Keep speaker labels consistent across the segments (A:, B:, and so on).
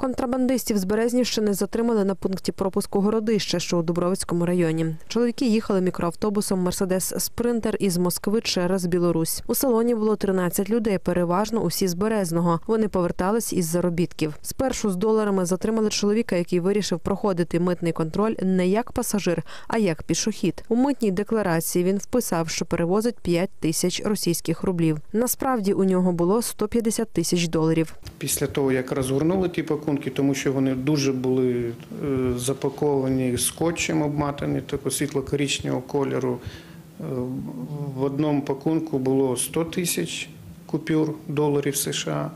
A: Контрабандистів з Березнівщини затримали на пункті пропуску Городище, що у Дубровицькому районі. Чоловіки їхали мікроавтобусом Мерседес Спринтер із Москви через Білорусь. У салоні було 13 людей, переважно усі з Березного. Вони повертались із заробітків. Спершу з доларами затримали чоловіка, який вирішив проходити митний контроль не як пасажир, а як пішохід. У митній декларації він вписав, що перевозить 5 тисяч російських рублів. Насправді у нього було 150 тисяч доларів.
B: Після того, як розгорнули ті пакунки, тому що вони дуже були е, запаковані скотчем обматані, такого світло-коричневого кольору. Е, В одному пакунку було 100 тисяч купюр доларів США,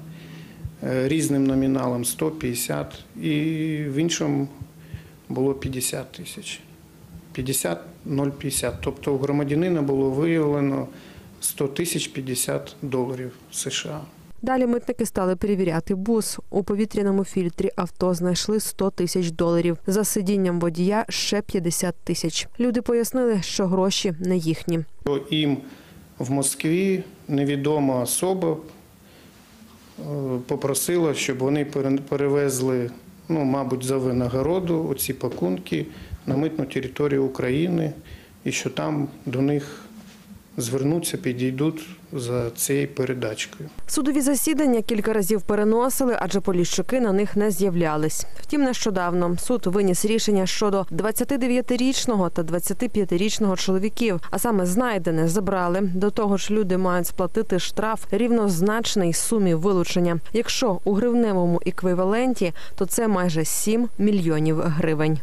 B: е, різним номіналом 150, і в іншому було 50 тисяч. 50 0,50. Тобто у громадянина було виявлено 100 тисяч 50 доларів США.
A: Далі митники стали перевіряти бус. У повітряному фільтрі авто знайшли 100 тисяч доларів. За сидінням водія ще 50 тисяч. Люди пояснили, що гроші не їхні.
B: Їм в Москві невідома особа е, попросила, щоб вони пере- перевезли, ну, мабуть, за винагороду оці пакунки на митну територію України і що там до них звернуться, підійдуть за цією передачкою.
A: Судові засідання кілька разів переносили, адже поліщуки на них не з'являлись. Втім, нещодавно суд виніс рішення щодо 29-річного та 25-річного чоловіків, а саме знайдене забрали. До того ж, люди мають сплатити штраф рівнозначний сумі вилучення. Якщо у гривневому еквіваленті, то це майже 7 мільйонів гривень.